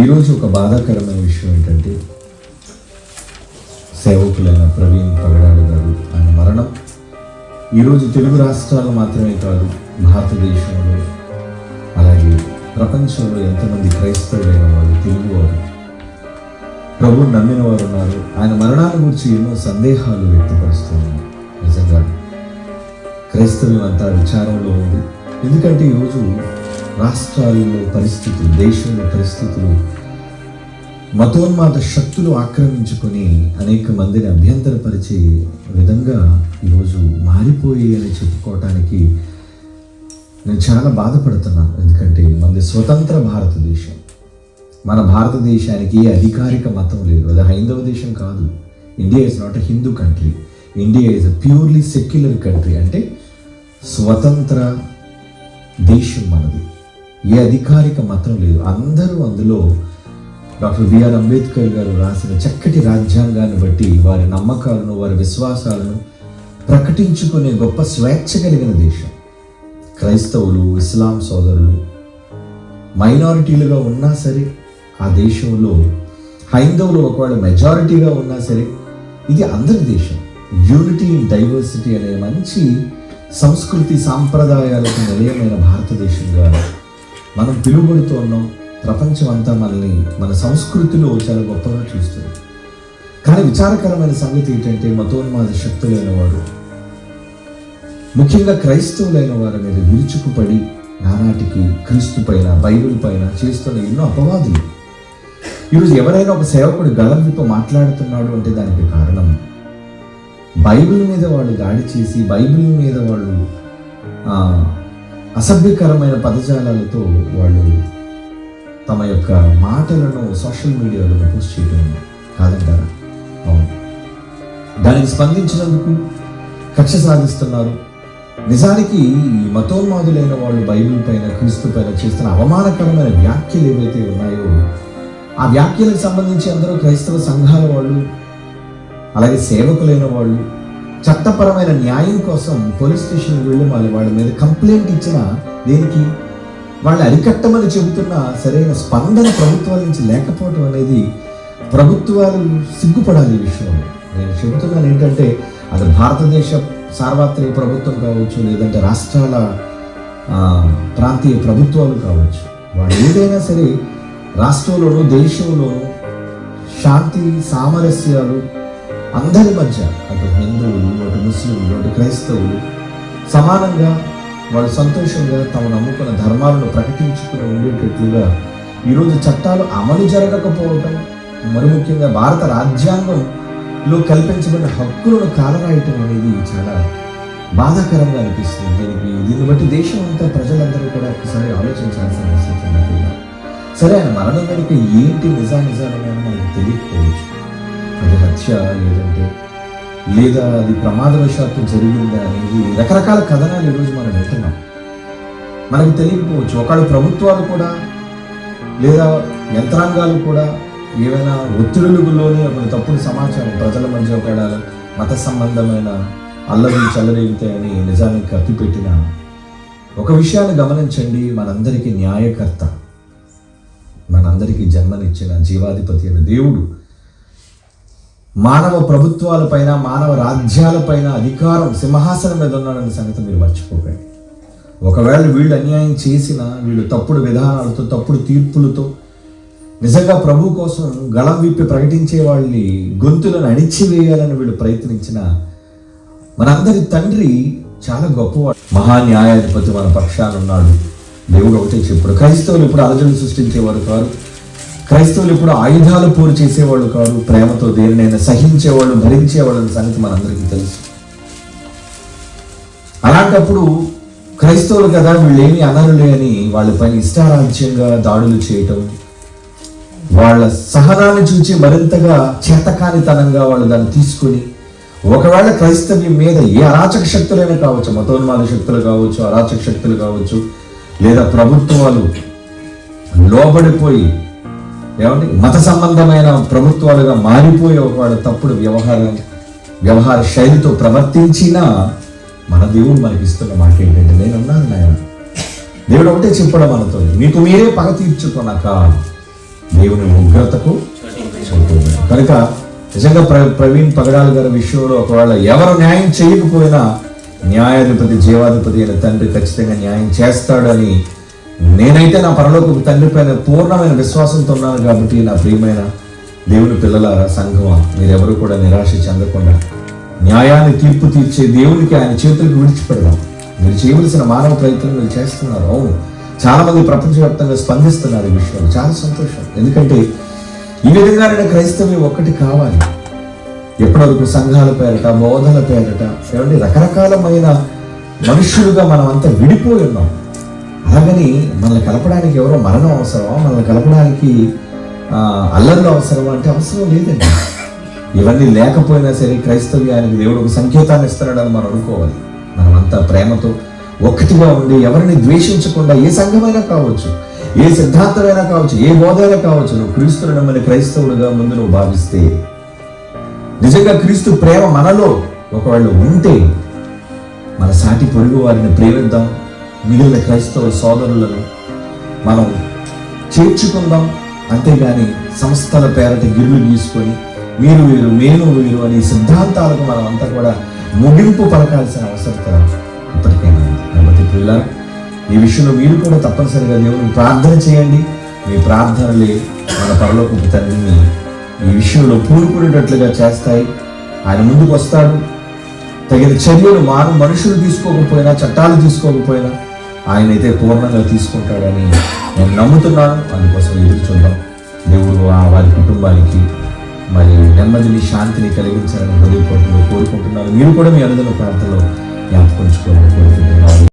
ఈరోజు ఒక బాధాకరమైన విషయం ఏంటంటే సేవకులైన ప్రవీణ్ పగడాలు గారు ఆయన మరణం. ఈరోజు తెలుగు రాష్ట్రాలు మాత్రమే కాదు భారతదేశంలో అలాగే ప్రపంచంలో ఎంతమంది క్రైస్తవులైన వారు తెలుగువారు ప్రభు నమ్మిన వారు ఉన్నారు. ఆయన మరణాన్ని గురించి ఎన్నో సందేహాలు వ్యక్తపరుస్తున్నారు నిజంగా క్రైస్తవ్యం అంతా విచారంలో ఉంది. ఎందుకంటే ఈరోజు రాష్ట్రాలలో పరిస్థితులు దేశంలో పరిస్థితులు మతోన్మాద శక్తులు ఆక్రమించుకొని అనేక మందిని అభ్యంతరపరిచే విధంగా ఈరోజు మారిపోయి అని చెప్పుకోవటానికి నేను చాలా బాధపడుతున్నాను ఎందుకంటే మనది స్వతంత్ర భారతదేశం. మన భారతదేశానికి ఏ అధికారిక మతం లేదు. అది హైందవ దేశం కాదు. India is not a Hindu country India is a purely secular country అంటే స్వతంత్ర దేశం మనది. ఏ అధికారిక మతం లేదు. అందరూ అందులో డాక్టర్ బిఆర్ అంబేద్కర్ గారు రాసిన చక్కటి రాజ్యాంగాన్ని బట్టి వారి నమ్మకాలను వారి విశ్వాసాలను ప్రకటించుకునే గొప్ప స్వేచ్ఛ కలిగిన దేశం. క్రైస్తవులు ఇస్లాం సోదరులు మైనారిటీలుగా ఉన్నా సరే ఆ దేశంలో హైందవులు ఒకవేళ మెజారిటీగా ఉన్నా సరే ఇది అందరి దేశం. యూనిటీ ఇన్ డైవర్సిటీ అనే మంచి సంస్కృతి సాంప్రదాయాలకు నిలయమైన భారతదేశంగా మనం పిలువబడుతూ ఉన్నాం ప్రపంచం అంతా మనల్ని మన సంస్కృతిలో చాలా గొప్పగా చూస్తుంది. కానీ విచారకరమైన సంగతి ఏంటంటే మతోన్మాద శక్తులైన వారు ముఖ్యంగా క్రైస్తవులైన వారి మీద విరుచుకుపడి నానాటికి క్రీస్తు పైన బైబిల్ పైన చేస్తున్న ఎన్నో అపవాదులు. ఈరోజు ఎవరైనా ఒక సేవకుడు గలం మాట్లాడుతున్నాడు అంటే దానికి కారణం బైబిల్ మీద వాళ్ళు దాడి చేసి బైబిల్ మీద వాళ్ళు అసభ్యకరమైన పదజాలాలతో వాళ్ళు తమ యొక్క మాటలను సోషల్ మీడియాలో పోస్ట్ చేయడం కాదంటారా? అవును. దానికి స్పందించినందుకు కక్ష సాధిస్తున్నారు. నిజానికి ఈ మతోన్మాదులైన వాళ్ళు బైబిల్ పైన క్రీస్తు పైన చేస్తున్న అవమానకరమైన వ్యాఖ్యలు ఏవైతే ఉన్నాయో ఆ వ్యాఖ్యలకు సంబంధించి అందరూ క్రైస్తవ సంఘాల వాళ్ళు అలాగే సేవకులైన వాళ్ళు చట్టపరమైన న్యాయం కోసం పోలీస్ స్టేషన్కి వెళ్ళి మళ్ళీ వాళ్ళ మీద కంప్లైంట్ ఇచ్చిన దేనికి? వాళ్ళు అరికట్టమని చెబుతున్న సరైన స్పందన ప్రభుత్వాల నుంచి లేకపోవడం అనేది ప్రభుత్వాలు సిగ్గుపడాలి ఈ విషయంలో. నేను చెబుతున్నాను ఏంటంటే అది భారతదేశ సార్వత్రిక ప్రభుత్వం కావచ్చు లేదంటే రాష్ట్రాల ప్రాంతీయ ప్రభుత్వాలు కావచ్చు వాళ్ళు ఏదైనా సరే రాష్ట్రంలోనూ దేశంలోనూ శాంతి సామరస్యాలు అందరి మధ్య అటు హిందువులు అటు ముస్లింలు అటు క్రైస్తవులు సమానంగా వాళ్ళు సంతోషంగా తమ నమ్ముకున్న ధర్మాలను ప్రకటించుకుని ఉండేటట్లుగా ఈరోజు చట్టాలు అమలు జరగకపోవటం మరి ముఖ్యంగా భారత రాజ్యాంగంలో కల్పించబడిన హక్కులను కాలరాయటం అనేది చాలా బాధాకరంగా అనిపిస్తుంది. దీనికి దీన్ని బట్టి దేశం అంతా ప్రజలందరూ కూడా ఒకసారి ఆలోచించాల్సిన అవసరం సరే ఆయన మరణం కనుక ఏంటి నిజా నిజాలని మనకు తెలియకపోవచ్చు. అది హత్య లేదంటే లేదా అది ప్రమాదవశాత్తు జరిగిందా అనేది రకరకాల కథనాలు ఈరోజు మనం వింటున్నాం. మనకు తెలియకపోవచ్చు. ఒకళ్ళు ప్రభుత్వాలు కూడా లేదా యంత్రాంగాలు కూడా ఏవైనా ఒత్తిడులలోనే ఒక తప్పుడు సమాచారం ప్రజల మధ్య ఒక మత సంబంధమైన అల్లరి చల్లరేగుతాయని నిజానికి కప్పిపెట్టిన ఒక విషయాన్ని గమనించండి. మనందరికీ న్యాయకర్త మనందరికీ జన్మనిచ్చిన జీవాధిపతి అయిన దేవుడు మానవ ప్రభుత్వాలపైన మానవ రాజ్యాలపైన అధికారం సింహాసనం మీద ఉన్నాడన్న సంగతి మీరు మర్చిపోకండి. ఒకవేళ వీళ్ళు అన్యాయం చేసిన వీళ్ళు తప్పుడు విధానాలతో తప్పుడు తీర్పులతో నిజంగా ప్రభు కోసం గళం విప్పి ప్రకటించే వాళ్ళని గొంతులను అణిచివేయాలని వీళ్ళు ప్రయత్నించిన మనందరి తండ్రి చాలా గొప్పవాడు. మహా న్యాయాధిపతి మన పక్షాన ఉన్నాడు. దేవుడు ఒకటే చెప్పుడు. క్రైస్తవులు ఇప్పుడు అలజడులు సృష్టించేవారు కాదు క్రైస్తవులు ఇప్పుడు ఆయుధాలు పోరు చేసేవాళ్ళు కాదు ప్రేమతో దేనినైనా సహించేవాళ్ళు భరించేవాళ్ళు అనే సంగతి మనందరికీ తెలుసు. అలాంటప్పుడు క్రైస్తవులు కదా వీళ్ళేమి అనరులే అని వాళ్ళపైన ఇష్టారాజ్యంగా దాడులు చేయటం వాళ్ళ సహనాన్ని చూచి మరింతగా చేతకానితనంగా వాళ్ళు దాన్ని తీసుకొని ఒకవేళ క్రైస్తవ్యం మీద ఏ అరాచక శక్తులైనా కావచ్చు మతోన్మాద శక్తులు కావచ్చు అరాచక శక్తులు కావచ్చు లేదా ప్రభుత్వాలు లోబడిపోయి ఏమండి? మత సంబంధమైన ప్రభుత్వాలుగా మారిపోయే ఒకవేళ తప్పుడు వ్యవహారం వ్యవహార శైలితో ప్రవర్తించినా మన దేవుడు మనకి ఇస్తున్న మాట ఏంటంటే నేను ఉన్నాను నాయన. దేవుడు ఒకటే చెప్పడం మనతో మీకు మీరే పగ తీర్చుకొనక దేవుని ఉగ్రతకు కనుక నిజంగా ప్ర ప్రవీణ్ పగడాల్ గారి విషయంలో ఒకవేళ ఎవరు న్యాయం చేయకపోయినా న్యాయాధిపతి జీవాధిపతి అయిన తండ్రి ఖచ్చితంగా న్యాయం చేస్తాడని నేనైతే నా పరలోక తండ్రి పైన పూర్ణమైన విశ్వాసంతో ఉన్నాను కాబట్టి నా ప్రియమైన దేవుని పిల్లలారా సంఘమా మీరెవరు కూడా నిరాశ చెందకుండా న్యాయాన్ని తీర్పు తీర్చే దేవునికి ఆయన చేతులకు విడిచిపెడదాం. మీరు చేయవలసిన మానవ ప్రయత్నం మీరు చేస్తున్నారు. అవును. చాలామంది ప్రపంచవ్యాప్తంగా స్పందిస్తున్నారు ఈ విషయంలో. చాలా సంతోషం. ఎందుకంటే ఈ విధంగానే క్రైస్తవ్యం ఒక్కటి కావాలి. ఎప్పటివరకు సంఘాల పేరట బోధల పేరట ఏమంటే రకరకాలమైన మనుషులుగా మనం అంతా విడిపోయి ఉన్నాం. అలాగని మనల్ని కలపడానికి ఎవరో మరణం అవసరమా? మనల్ని కలపడానికి అల్లర్లు అవసరమా అంటే అవసరం లేదండి. ఇవన్నీ లేకపోయినా సరే క్రైస్తవ్యానికి దేవుడు ఒక సంకేతాన్ని ఇస్తున్నాడని మనం అనుకోవాలి. మనమంతా ప్రేమతో ఒకటిగా ఉండి ఎవరిని ద్వేషించకుండా ఏ సంఘమైనా కావచ్చు ఏ సిద్ధాంతమైనా కావచ్చు ఏ బోధైనా కావచ్చు నువ్వు క్రీస్తుని నమ్మని క్రైస్తవుడుగా ముందు నువ్వు భావిస్తే నిజంగా క్రీస్తు ప్రేమ మనలో ఒకవేళ ఉంటే మన సాటి పొరుగు వారిని ప్రేమిద్దాం మిగిలిన క్రైస్తవ సోదరులను మనం చేర్చుకుందాం. అంతేగాని సంస్థల పేరట గిర్లు తీసుకొని మీరు వీరు నేను వీరు అనే సిద్ధాంతాలకు మనం అంతా కూడా ముగింపు పలకాల్సిన అవసరం ఇప్పటికైనా ఉంది. కాబట్టి ఈ విషయంలో మీరు కూడా తప్పనిసరిగా దేవుని ప్రార్థన చేయండి. మీ ప్రార్థనలే మన పరలోకపు తండ్రిని ఈ విషయంలో పూనుకునేటట్లుగా చేస్తాయి. ఆయన ముందుకు వస్తాడు. తగిన చర్యలు మారు మనుషులు తీసుకోకపోయినా చట్టాలు తీసుకోకపోయినా ఆయన అయితే పూర్ణంగా తీసుకుంటాడని నేను నమ్ముతున్నాను. అందుకోసం ఎదురు చూద్దాం దేవుడు ఆ వారి కుటుంబానికి మరి నెమ్మదిని శాంతిని కలిగించాలని హృదయపూర్వకంగా కోరుకుంటున్నాను. మీరు కూడా మీ అనుదిన ప్రాంతంలో జ్ఞాపకం కోరుకుంటున్నాను.